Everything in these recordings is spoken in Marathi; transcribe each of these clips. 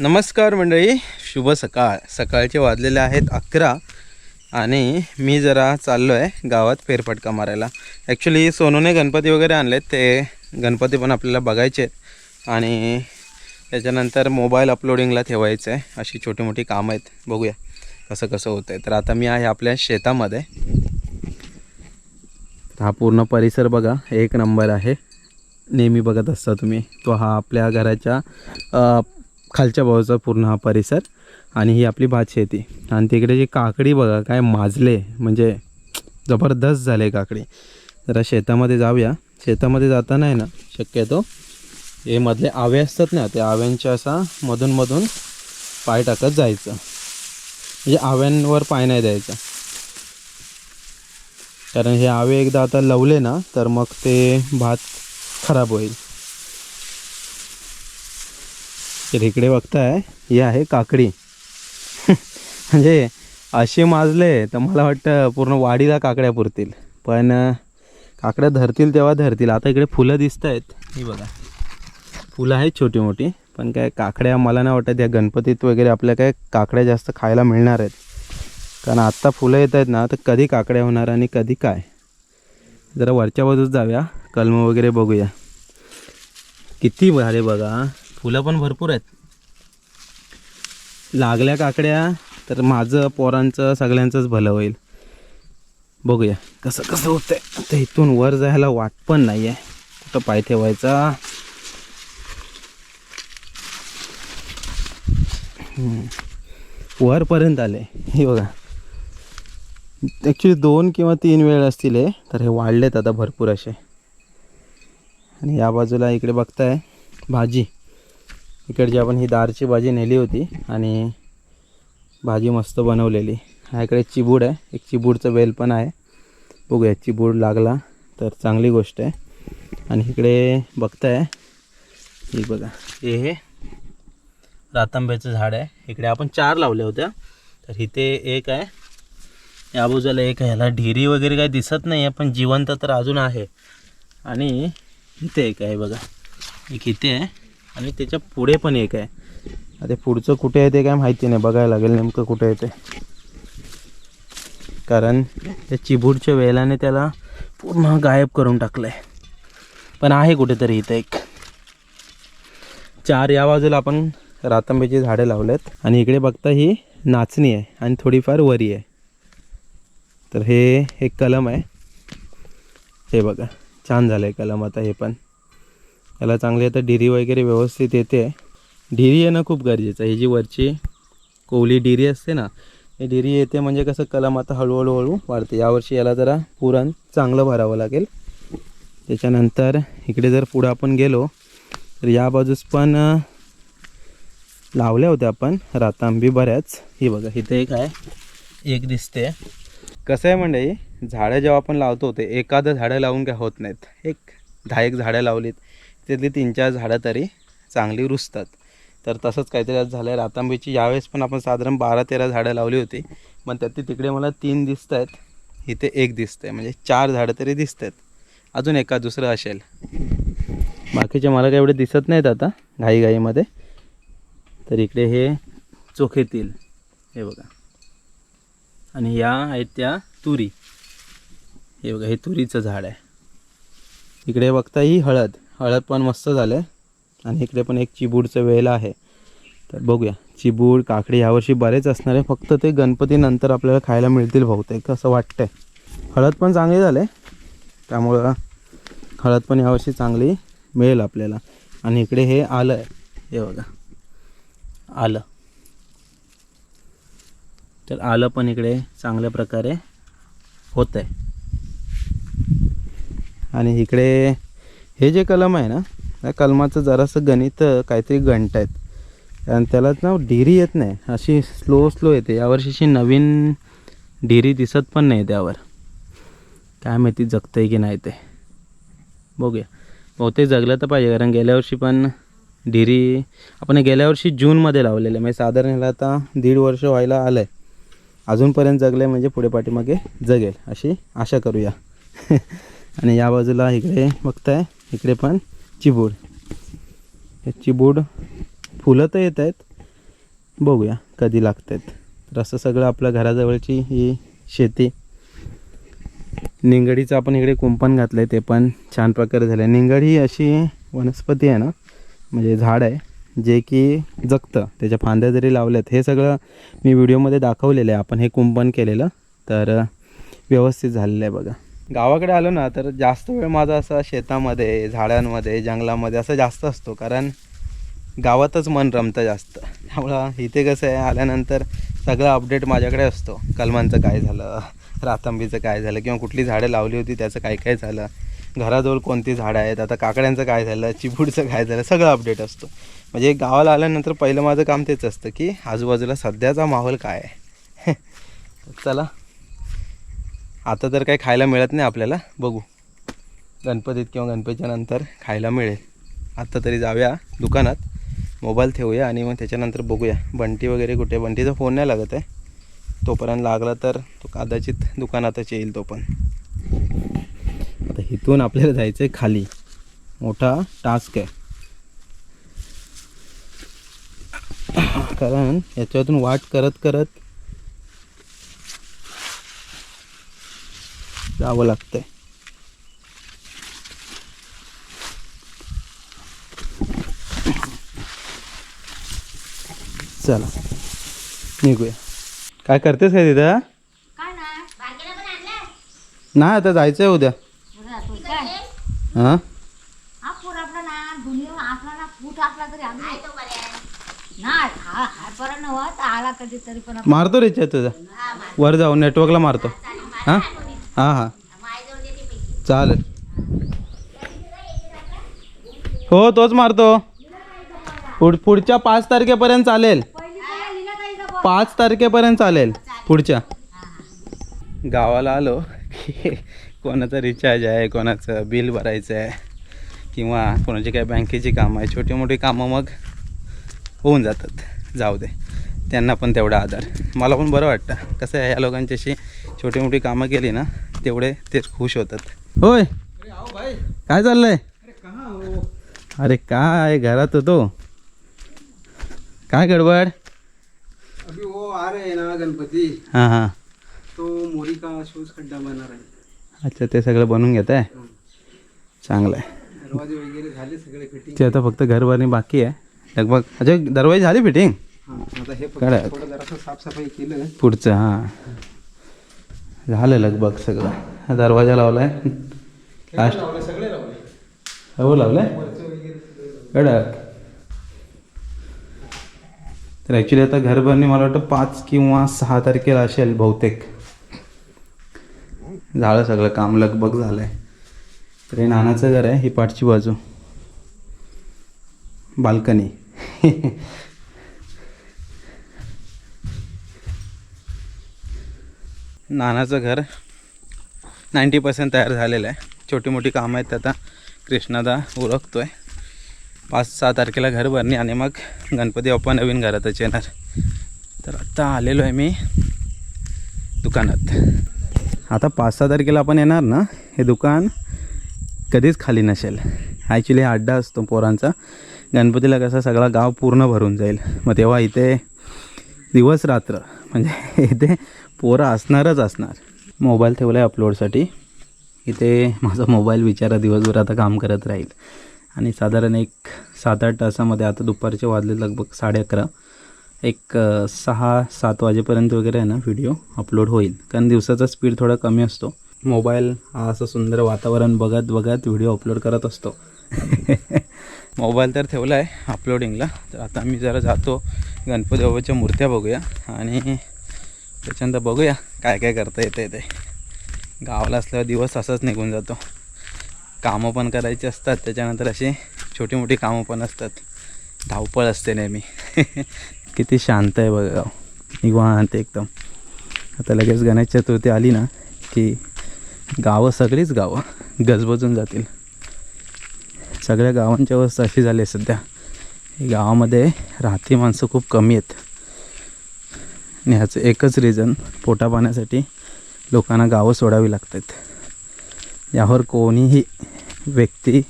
नमस्कार मंडळी शुभ सकाळ. सकाळचे वाजलेले आहेत अकरा आणि मी जरा चाललो आहे गावात फेरफटका मारायला. ॲक्च्युली सोनूने गणपती वगैरे आणलेत ते गणपती पण आपल्याला बघायचे आहेत. आणि त्याच्यानंतर मोबाईल अपलोडिंगला ठेवायचं आहे अशी छोटी मोठी कामं आहेत. बघूया कसं कसं होतं आहे तर आता मी आहे आपल्या शेतामध्ये. हा पूर्ण परिसर बघा एक नंबर आहे. नेहमी बघत असता तुम्ही. तो हा आपल्या घराच्या खालच्या बाजूचा पूर्ण हा परिसर आणि ही आपली भात शेती. आणि तिकडे जी काकडी बघा काय माजले म्हणजे जबरदस्त झाले काकडी. जरा शेतामध्ये जाऊया. शेतामध्ये जाताना आहे ना शक्यतो हे मधले आवे असतात ना त्या आव्यांच्या असा मधून मधून पाय टाकत जायचं. म्हणजे आव्यांवर पाय नाही द्यायचा. कारण हे आवे एकदा आता लवले ना तर मग ते भात खराब होईल. तर इकडे बघताय ही आहे काकडी. म्हणजे असे माजले तर मला वाटतं पूर्ण वाडीला काकड्या पुरतील. पण काकड्या धरतील तेव्हा धरतील. आता इकडे फुलं दिसत आहेत ही बघा. फुलं आहेत छोटी मोठी पण काय काकड्या मला नाही वाटत. या गणपतीत वगैरे आपल्या काय काकड्या जास्त खायला मिळणार आहेत. कारण आत्ता फुलं येत आहेत ना तर कधी काकड्या होणार आणि कधी काय? जरा वरच्या बाजूस जाऊया. कलम वगैरे बघूया. किती झाले बघा. फुलं पण भरपूर आहेत. लागल्या काकड्या तर माझं पोरांचं सगळ्यांचंच भलं होईल. बघूया कसं कसं होतंय. आता इथून वर जायला वाट पण नाही आहे कुठं पाय ठेवायचा? वरपर्यंत आले. हे बघा. ॲक्च्युली दोन किंवा तीन वेळ असतील हे तर हे वाढलेत आता भरपूर असे. आणि या बाजूला इकडे बघताय भाजी. इकडची आपण ही दारची भाजी नेली होती आणि भाजी मस्त बनवलेली. हा इकडे चिबूड आहे. एक चिबूडचं वेल पण आहे. बघूया चिबूड लागला तर चांगली गोष्ट आहे. आणि इकडे बघताय ही बघा हे हे रातांब्याचं झाड आहे. इकडे आपण चार लावल्या होत्या. तर इथे एक आहे. या बाजूला एक आहे. ह्याला ढिरी वगैरे काही दिसत नाही आहे पण जिवंत तर अजून आहे. आणि इथे एक आहे बघा. एक इथे आहे. आणि त्याच्या पुढे पण एक आहे. आता पुढचं कुठे आहे ते काय माहिती नाही. बघायला लागेल नेमकं कुठे आहे ते. कारण त्या चिबूडच्या वेलाने त्याला पूर्ण गायब करून टाकलं आहे पण आहे कुठेतरी इथं एक. चार या बाजूला आपण रातांब्याची झाडं लावलेत. आणि इकडे बघता ही नाचणी आहे आणि थोडीफार वरी आहे. तर हे एक कलम आहे. हे बघा छान झालं आहे कलम आता हे पण. याला चांगली आता डिरी वगैरे व्यवस्थित येते. डिरी येणं खूप गरजेचं आहे. ही जी वरची कोवली डिरी असते ना हे डिरी येते म्हणजे कसं कलम आता हळूहळू हळू वाढते. यावर्षी याला जरा पुरण चांगलं भरावं लागेल. त्याच्यानंतर इकडे जर पुढं आपण गेलो तर या बाजूस पण लावल्या होत्या आपण रातांबी बऱ्याच. ही बघा इथे एक आहे. एक दिसते. कसं आहे म्हणजे झाडं जेव्हा आपण लावतो ते एखादं झाडं लावून काय होत नाहीत. एक दहा एक झाडं लावलीत. त्यातली तीन चार झाडं तरी चांगली रुजतात. तर तसंच काहीतरी आज झालं आहे रातांबीची यावेळेस पण आपण साधारण बारा तेरा झाडं लावली होती. पण त्यातली तिकडे मला तीन दिसत आहेत इथे एक दिसतं आहे म्हणजे चार झाडं तरी दिसत आहेत अजून एका दुसरं असेल. बाकीचे मला काही एवढे दिसत नाहीत आता घाईघाईमध्ये. तर इकडे हे चोखेतील. हे बघा. आणि या आहेत त्या तुरी. हे बघा हे तुरीचं झाड आहे. इकडे बघता ही हळद. हळद पण मस्त झालं आहे आणि इकडे पण एक चिबूडचं वेल आहे. तर बघूया. चिबूड काकडी यावर्षी बरेच असणार आहे. फक्त ते गणपतीनंतर आपल्याला खायला मिळतील बहुतेक असं वाटतंय. हळद पण चांगली झाले त्यामुळं हळद पण यावर्षी चांगली मिळेल आपल्याला. आणि इकडे हे आलं आहे. हे बघा. आलं. तर आलं पण इकडे चांगल्या प्रकारे होत आहे आणि इकडे हे जे कलम आहे ना त्या कलमाचं जरासं गणित काहीतरी गणत आहेत. कारण त्याला ना ढिरी येत नाही. अशी स्लो स्लो येते. यावर्षीची नवीन ढिरी दिसत पण नाही त्यावर. काय माहिती जगतं आहे की नाही ते. बघूया. बहुतेक जगलं तर पाहिजे कारण गेल्या वर्षी पण ढिरी आपण गेल्या वर्षी जूनमध्ये लावलेलं आहे. म्हणजे साधारण ह्याला आता दीड वर्ष व्हायला आलं आहे अजूनपर्यंत जगलं आहे म्हणजे पुढे पाठीमागे जगेल अशी आशा करूया. आणि या बाजूला इकडे बघताय इकडे पण चिबूड. हे चिबूड फुलं तर येत आहेत. बघूया कधी लागत आहेत तर असं सगळं आपल्या घराजवळची ही शेती. निंगडीचं आपण इकडे कुंपण घातलं आहे ते पण छान प्रकारे झालं आहे निंगड ही अशी वनस्पती आहे ना म्हणजे झाड आहे जे की जगतं. त्याच्या फांद्या जरी लावल्यात हे सगळं मी व्हिडिओमध्ये दाखवलेलं आहे. आपण हे कुंपण केलेलं तर व्यवस्थित झालेलं आहे बघा. गावाकडे आलो ना तर जास्त वेळ माझा असा शेतामध्ये झाडांमध्ये जंगलामध्ये असं जास्त असतो. कारण गावातच मन रमतं जास्त. त्यामुळं इथे कसं आहे आल्यानंतर सगळं अपडेट माझ्याकडे असतो. कलमांचं काय झालं रातंबीचं काय झालं किंवा कुठली झाडं लावली होती त्याचं काय काय झालं घराजवळ कोणती झाडं आहेत आता काकड्यांचं काय झालं चिपूडचं काय झालं सगळं अपडेट असतो. म्हणजे गावाला आल्यानंतर पहिलं माझं काम तेच असतं की आजूबाजूला सध्याचा माहोल काय आहे? चला. आता तर काही खायला मिळत नाही आपल्याला. बघू. गणपतीत किंवा गणपतीच्या नंतर खायला मिळेल. आत्ता तरी जाऊया दुकानात. मोबाईल ठेवूया आणि मग त्याच्यानंतर बघूया. बंटी वगैरे कुठे बंटीचा फोन नाही लागत आहे. तोपर्यंत लागला तर तो कदाचित दुकानातच येईल तो पण. आता इथून आपल्याला जायचं आहे खाली. मोठा टास्क आहे. कारण याच्यातून वाट करत करत जावं लागतंय. चला निघूया. काय करतेस काय तिथं? काय नाही बारकेला पण आणलं नाही आता जायचं आहे उद्या काय? हां? पूर आपला ना दुनिया आपला ना फूट असला तरी आम्ही नाही परत नव्हत तर आला कधीतरी पण आपण- मारतो रिचार्ज तुझा. वर जाऊ नेटवर्कला मारतो. हां? हां हां. चालेल. हो तोच मारतो. पुढ पुढच्या पाच तारखेपर्यंत चालेल. पाच तारखेपर्यंत चालेल पुढच्या. गावाला आलो की कोणाचं रिचार्ज आहे कोणाचं बिल भरायचं आहे किंवा कोणाची काय बँकेची कामं आहे छोटी मोठी कामं मग होऊन जातात. जाऊ दे. त्यांना पण तेवढा आधार मला पण बरं वाटतं. कसं आहे या लोकांच्याशी छोटी मोठी कामं केली ना तेवढे ते खुश होतात. होय? काय चाललंय? अरे काय घरात होतो. काय गडबड? अभी वो आ रहे हैं ना गणपति. हां हां. तो मोरी का शूज खड्डा बना रहे हैं. अच्छा ते सगळं बनवून घेत आहे? चांगलं आहे दरवाजे वगैरे झाले सगळे फिटिंग ते आता फक्त घरभरणी बाकी आहे. लगभग अच्छा दरवाजी झाली फिटिंग हां आता हे फक्त काय? थोडं जरासं साफसफाई केलं. पुढचं हां. झालं लगभग सगळं. हा दरवाजा लावलाय. लास्ट लावले सगळे लावले. हो लावलाय? वरचे वगैरे सगळे कडक तर ॲक्च्युली आता घरभरणी मला वाटतं पाच किंवा सहा तारखेला असेल बहुतेक. झालं सगळं काम लगबग झालं आहे तर हे नानाचं घर आहे ही पाठची बाजू. बाल्कनी. नानाचं घर नाईंटी पर्सेंट तयार झालेलं आहे. छोटी मोठी कामं आहेत आता कृष्णादा ओळखतो आहे पाच सहा तारखेला घर भरणी आणि मग गणपती बाप्पा नवीन घरातच येणार. तर आत्ता आलेलो आहे मी दुकानात. आता पाच सहा तारखेला आपण येणार ना? हे दुकान कधीच खाली नसेल. ॲक्च्युली हा अड्डा असतो पोरांचा. गणपतीला कसं सगळा गाव पूर्ण भरून जाईल. मग तेव्हा इथे दिवस रात्र म्हणजे इथे पोरं असणारच असणार. मोबाईल ठेवला आहे अपलोडसाठी इथे माझा मोबाईल विचारा दिवसभर आता काम करत राहील. आणि साधारण एक सात आठ तासामध्ये आता दुपारचे वाजले लगभग साडे अकरा. एक सहा सात वाजेपर्यंत वगैरे आहे ना व्हिडिओ अपलोड होईल. कारण दिवसाचा स्पीड थोडा कमी असतो. मोबाईल हा असं सुंदर वातावरण बघत बघत व्हिडिओ अपलोड करत असतो. मोबाईल तर ठेवला आहे अपलोडिंगला तर आता मी जरा जातो. गणपती बाबाच्या मूर्त्या बघूया. आणि त्याच्यानंतर बघूया काय काय करता येतं ते. गावाला असल्यावर दिवस असाच निघून जातो. कामं पण करायची असतात त्याच्यानंतर अशी छोटी मोठी कामं पण असतात. धावपळ असते नेहमी. किती शांत आहे बघा गाव. निवांत एकदम. आता लगेच गणेश चतुर्थी आली ना की गावं सगळीच गावं गजबजून जातील. सगळ्या गावांची अवस्था अशी झाली आहे सध्या. गावामध्ये राहती माणसं खूप कमी आहेत. आणि ह्याचं एकच रिझन पोटा पाण्यासाठी लोकांना गावं सोडावी लागतात. यावर कोणीही व्यक्ती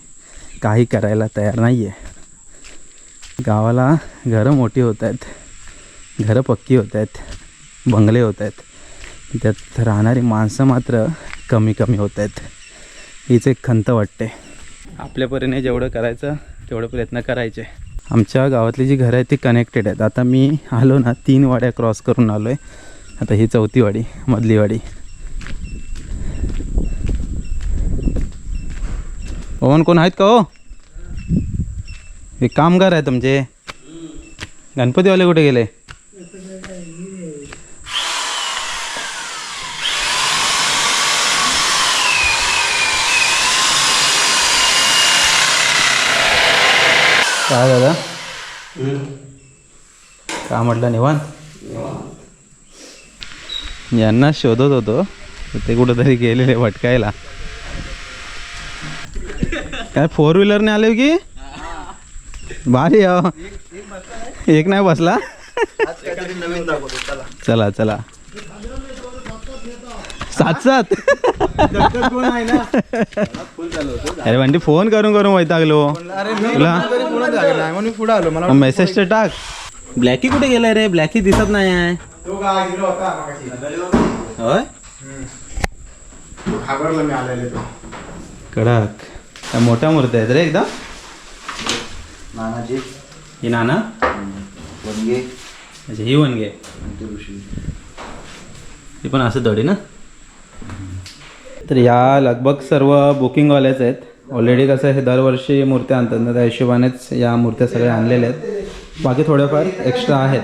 काही करायला तयार नाही आहे गावाला घरं मोठी होत आहेत घरं पक्की होत आहेत बंगले होत आहेत त्यात राहणारी माणसं मात्र कमी कमी होत आहेत हीच एक खंत वाटते. आपल्या परीने जेवढं करायचं तेवढं प्रयत्न करायचे. आमच्या गावातली जी घरं आहेत ती कनेक्टेड आहेत. आता मी आलो ना तीन वाड्या क्रॉस करून आलो आहे आता ही चौथी वाडी मधली वाडी. पवन कोण आहेत का हो? हे कामगार आहे तुमचे गणपतीवाले कुठे गेले? काय दादा. का म्हटलं निवांत? यांना शोधत होतो ते कुठंतरी गेलेले भटकायला. काय फोर व्हीलरने आले की? भारी अहो. एक नाही बसला? चला. चला सात सात अरे म्हणजे फोन करून करून वैतागलो. तुला पुढे आलो. मला मेसेज तर टाक. ब्लॅकी कुठे गेलाय रे? ब्लॅकी दिसत नाही आहे. होय? घाबरला मी आलेले तो कडक. त्या मोठ्या मूर्त्या आहेत रे एकदम. नानाजी. ही नाना? वनगे. अच्छा ही वनगे. ती पण असं थोडी ना? तर या लगभग सर्व बुकिंगवाल्याच आहेत. ऑलरेडी कसं हे दरवर्षी मूर्त्या आणतात ना त्या हिशोबानेच या मूर्त्या सगळ्या आणलेल्या आहेत. बाकी थोड्याफार एक्स्ट्रा आहेत.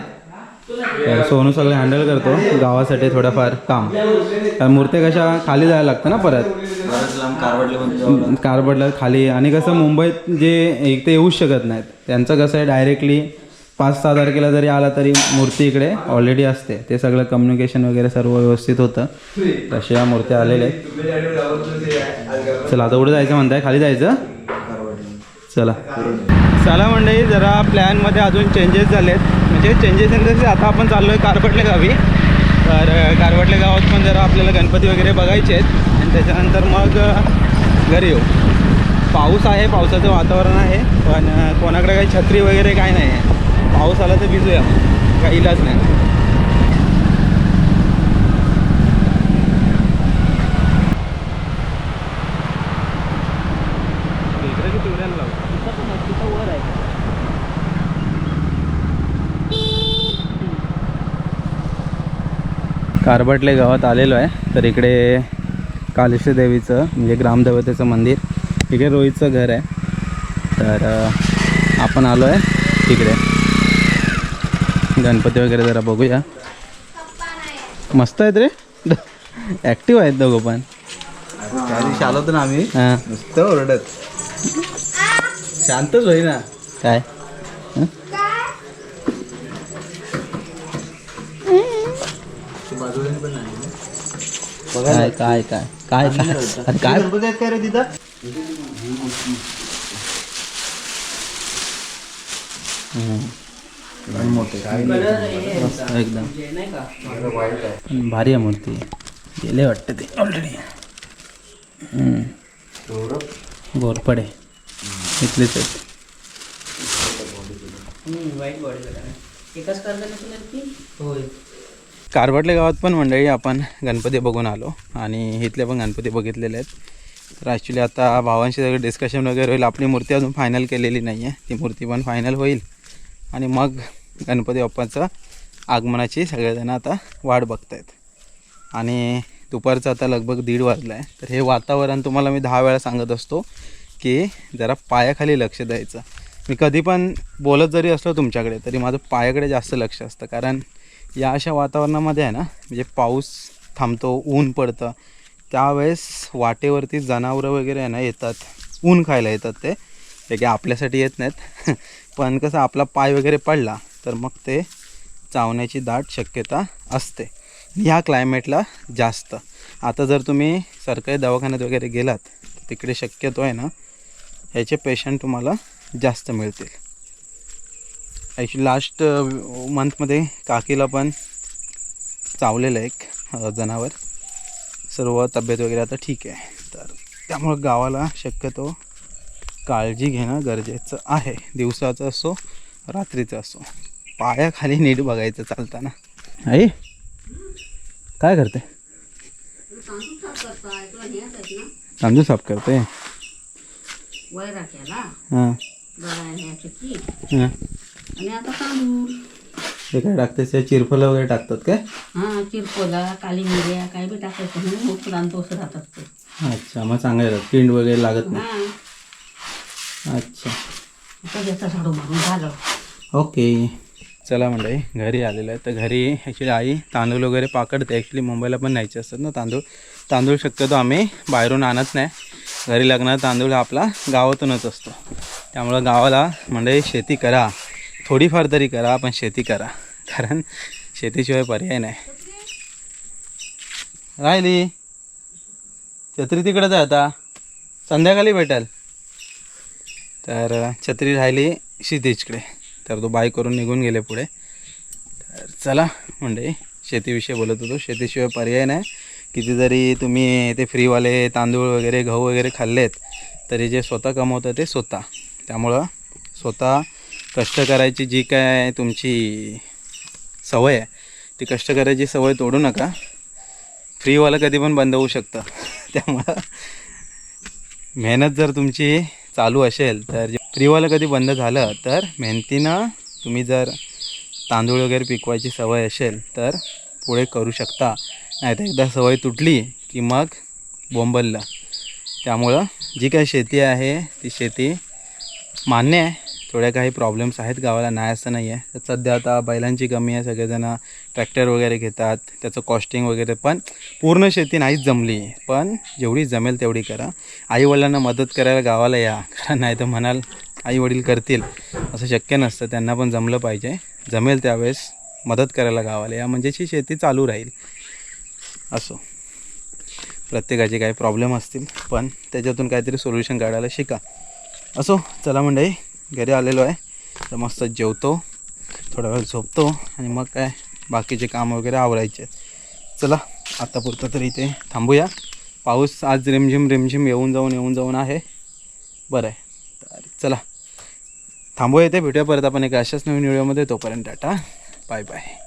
तर सोनू सगळे हँडल करतो गावासाठी थोडंफार काम. कारण मूर्त्या कशा खाली जायला लागतं ना परत? कारबडला खाली. आणि कसं मुंबईत जे एक ते येऊच शकत नाहीत. त्यांचं कसं आहे डायरेक्टली पाच सहा तारखेला जरी आला तरी मूर्ती इकडे ऑलरेडी असते. ते सगळं कम्युनिकेशन वगैरे सर्व व्यवस्थित होतं. तशा या मूर्त्या आलेल्या आहेत. चला आता कुठे जायचं म्हणताय? खाली जायचं? चला. चला मंडळी जरा प्लॅनमध्ये अजून चेंजेस झाले आहेत म्हणजे चेंजेस इन द आता आपण चाललो आहे कारपटल्या गावी. तर अ, कारवटल्या गावात पण जरा आपल्याला गणपती वगैरे बघायचे आहेत. आणि त्याच्यानंतर मग घरी येऊ. पाऊस आहे पावसाचं वातावरण आहे. पण कोणाकडे काही छत्री वगैरे काय नाही आहे पाऊस आला तर भिजूया. काही इलाज नाही. कारबटले गावात आलेलो आहे तर इकडे कालेश्वर देवीचं म्हणजे ग्रामदेवतेचं मंदिर. इकडे रोहितचं घर आहे. तर आपण आलो आहे तिकडे गणपती वगैरे जरा बघूया. मस्त आहेत रे. ॲक्टिव्ह आहेत दोघं पण. त्या दिवशी आलो होतो ना आम्ही. हां. नुसतं ओरडत. शांतच होई ना. काय हं? काय काय? काय काय? काय अरे काय? गणपती आहेत काय रे तिथं? हं. मोठे. एकदम. पण भारी आहे मूर्ती. गेले वाटतं ते. ऑलरेडी गोरपडे. इथलेच आहेत. कारवटले गावात पण मंडळी आपण गणपती बघून आलो. आणि इथले पण गणपती बघितलेले आहेत. तर ॲक्च्युली आता भावांशी सगळं डिस्कशन वगैरे होईल आपली मूर्ती अजून फायनल केलेली नाही आहे ती मूर्ती पण फायनल होईल. आणि मग गणपती बाप्पाचं आगमनाची सगळेजण आता वाट बघतायत. आणि दुपारचं आता लगभग दीड वाजलं आहे तर हे वातावरण तुम्हाला मी दहा वेळा सांगत असतो की जरा पायाखाली लक्ष द्यायचं. मी कधी पण बोलत जरी असलो तुमच्याकडे तरी माझं पायाकडे जास्त लक्ष असतं. कारण या अशा वातावरणामध्ये आहे ना म्हणजे पाऊस थांबतो ऊन पडतं. त्यावेळेस वाटेवरती जनावरं वगैरे आहे ना येतात ऊन खायला येतात ते. जे की आपल्यासाठी येत नाहीत. पण कसं आपला पाय वगैरे पडला तर मग ते चावण्याची दाट शक्यता असते. ह्या क्लायमेटला जास्त. आता जर तुम्ही सरकारी दवाखान्यात वगैरे गेलात तर तिकडे शक्यतो आहे ना ह्याचे पेशंट तुम्हाला जास्त मिळतील. ॲक्च्युली लास्ट मंथमध्ये काकीला पण चावलेलं एक जनावर. सर्व तब्येत वगैरे आता ठीक आहे. तर त्यामुळं गावाला शक्यतो काळजी घेणं गरजेचं आहे. दिवसाचं असो रात्रीचं असो. पायाखाली नीट बघायचं चालताना. आई काय करते? तांदूळ साफ करते हां. गळ्याची पीठ हां. आणि आता तांदूळ. ते काय टाकते ते चिरफलं वगैरे टाकतात काय? हा चिरकोला काली मिऱ्या काय बी टाकायचं म्हणून मग तांदूळ राहतात ते. अच्छा मग चांगले पिंड वगैरे लागत नाही. अच्छा. आता त्याचा झाडू मारून झालं. ओके. चला मंडळी घरी आलेलं आहे. तर घरी ॲक्च्युली आई तांदूळ वगैरे पाकडते. ॲक्च्युली मुंबईला पण न्यायचे असतात ना तांदूळ. तांदूळ शक्यतो आम्ही बाहेरून आणत नाही. घरी लागणारा तांदूळ आपला गावातूनच असतो. त्यामुळं गावाला मंडळी शेती करा. थोडीफार तरी करा पण शेती करा. कारण शेतीशिवाय पर्याय नाही. राहिली. छत्री तिकडंच आहे आता. संध्याकाळी भेटेल. तर छत्री राहिली क्षितिजकडे तर तो बाय करून निघून गेले पुढे. तर चला म्हणजे शेतीविषयी बोलत होतो. शेतीशिवाय पर्याय नाही. किती जरी तुम्ही ते फ्रीवाले तांदूळ वगैरे गहू वगैरे खाल्लेत तरी जे स्वतः कमवतं ते स्वतः. त्यामुळं स्वतः कष्ट करायची जी काय तुमची सवय आहे ती कष्ट करायची सवय तोडू नका. फ्रीवालं कधी पण बंद होऊ शकतं. त्यामुळं मेहनत जर तुमची चालू असेल तर फ्रीवालं कधी बंद झालं तर मेहनतीनं तुम्ही जर तांदूळ वगैरे पिकवायची सवय असेल तर पुढे करू शकता. नाही तर एकदा सवय तुटली की मग बोंबललं. त्यामुळं जी काही शेती आहे ती शेती मान्य आहे. थोड्या काही प्रॉब्लेम्स आहेत गावाला नाही असं नाही आहे तर सध्या आता बैलांची कमी आहे सगळेजणं ट्रॅक्टर वगैरे घेतात त्याचं कॉस्टिंग वगैरे पण पूर्ण शेती नाहीच जमली. पण जेवढी जमेल तेवढी करा. आईवडिलांना मदत करायला गावाला या कारण नाही तर म्हणाल आईवडील करतील. असं शक्य नसतं त्यांना पण जमलं पाहिजे. जमेल त्यावेळेस मदत करायला गावाला या म्हणजे ती शेती चालू राहील. असो. प्रत्येकाचे काही प्रॉब्लेम असतील पण त्याच्यातून काहीतरी सोल्युशन काढायला शिका. असो चला मंडळी. घरी आलेलो आहे. तर मस्त जेवतो थोडा वेळ झोपतो आणि मग काय बाकीचे काम वगैरे आवरायचे. चला आत्तापुरतं पुरतं तरी इथे थांबूया. पाऊस आज रिमझिम रिमझिम येऊन जाऊन येऊन जाऊन आहे. बरं आहे. तर चला थांबूया इथे. भेटूया परत आपण एका अशाच नवीन व्हिडिओमध्ये. तोपर्यंत टाटा. Bye bye.